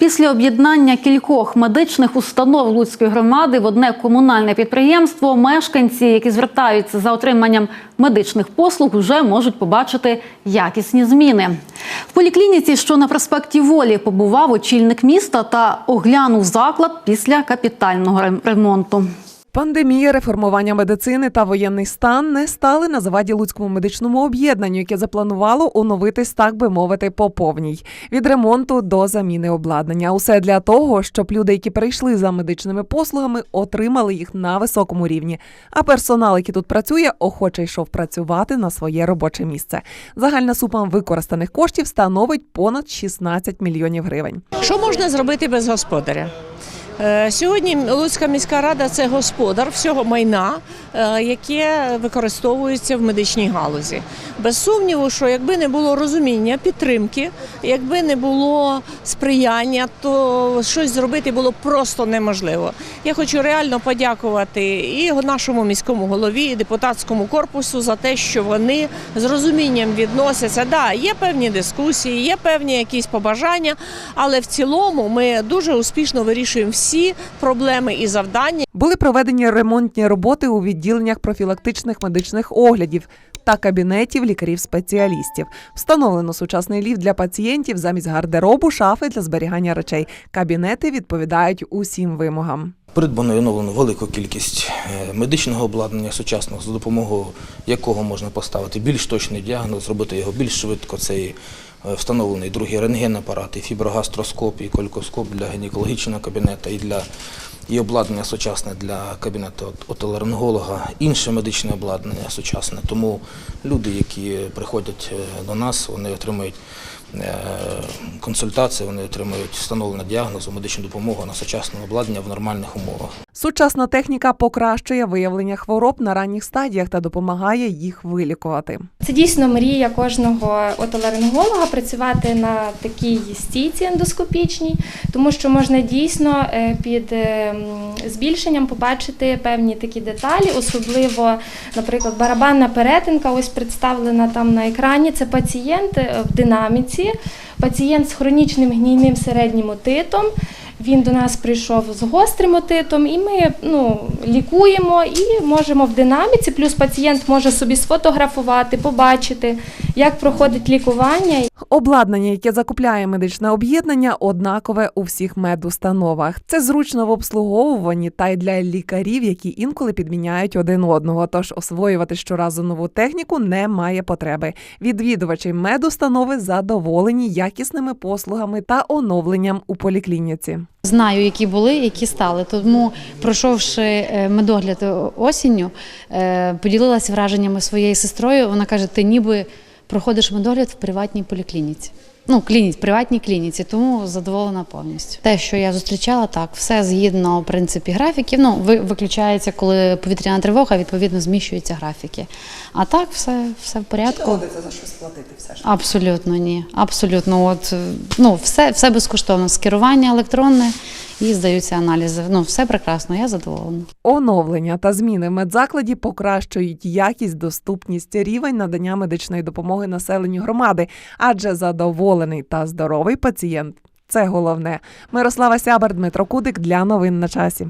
Після об'єднання кількох медичних установ Луцької громади в одне комунальне підприємство мешканці, які звертаються за отриманням медичних послуг, вже можуть побачити якісні зміни. В поліклініці, що на проспекті Волі, побував очільник міста та оглянув заклад після капітального ремонту. Пандемія, реформування медицини та воєнний стан не стали на заваді Луцькому медичному об'єднанню, яке запланувало оновитись, так би мовити, по повній від ремонту до заміни обладнання. Усе для того, щоб люди, які прийшли за медичними послугами, отримали їх на високому рівні. А персонал, який тут працює, охоче йшов працювати на своє робоче місце. Загальна сума використаних коштів становить понад 16 мільйонів гривень. Що можна зробити без господаря? Е, Сьогодні Луцька міська рада це господар всього майна, е, яке використовується в медичній галузі. Без сумніву, що якби не було розуміння, підтримки, якби не було сприяння, то щось зробити було просто неможливо. Я хочу реально подякувати і нашому міському голові, і депутатському корпусу за те, що вони з розумінням відносяться. Да, є певні дискусії, є певні якісь побажання, але в цілому ми дуже успішно вирішуємо всі проблеми і завдання. Були проведені ремонтні роботи у відділеннях профілактичних медичних оглядів та кабінетів лікарів-спеціалістів. Встановлено сучасний ліфт для пацієнтів замість гардеробу, шафи для зберігання речей. Кабінети відповідають усім вимогам. Придбано і оновлено велику кількість е, медичного обладнання сучасного, за допомогою якого можна поставити більш точний діагноз, зробити його більш швидко. Це і е, встановлений другий рентген-апарат, і фіброгастроскоп, і колькоскоп для гінекологічного кабінету, і для і обладнання сучасне для кабінету от- отоларинголога, інше медичне обладнання сучасне. Тому люди, які приходять е, до нас, вони отримують е, консультації, вони отримують встановлення діагнозу, медичну допомогу на сучасному обладнання в нормальних умовах. Сучасна техніка покращує виявлення хвороб на ранніх стадіях та допомагає їх вилікувати. Це дійсно мрія кожного отоларинголога працювати на такій стійці ендоскопічній, тому що можна дійсно е, під збільшенням побачити певні такі деталі, особливо, наприклад, барабанна перетинка, ось представлена там на екрані. Це пацієнт е, в динаміці, пацієнт з хронічним гнійним середнім отитом. Він до нас прийшов з гострим отитом, і ми ну, лікуємо і можемо в динаміці. Плюс пацієнт може собі сфотографувати, побачити, як проходить лікування. Обладнання, яке закупляє медичне об'єднання, однакове у всіх медустановах. Це зручно в обслуговуванні та й для лікарів, які інколи підміняють один одного. Тож освоювати щоразу нову техніку немає потреби. Відвідувачі медустанови задоволені якісними послугами та оновленням у поліклініці. Знаю, які були, які стали. Тому, пройшовши е, медогляд осінню, е, поділилася враженнями своєю сестрою. Вона каже: ти ніби проходиш медогляд в приватній поліклініці. Ну, клініці, приватній клініці, тому задоволена повністю. Те, що я зустрічала, так, все згідно в принципі графіків. Ну, ви- виключається, коли повітряна тривога, відповідно зміщуються графіки. А так, все, все в порядку. доводиться за щось платити все ж. Абсолютно ні. Абсолютно, от ну все, все безкоштовно. Скерування електронне і здаються аналізи. Ну все прекрасно, я задоволена. Оновлення та зміни в медзакладі покращують якість, доступність, рівень надання медичної допомоги населенню громади, адже задоволений та здоровий пацієнт це головне. Мирослава Сябер, Дмитро Кудик для новин на часі.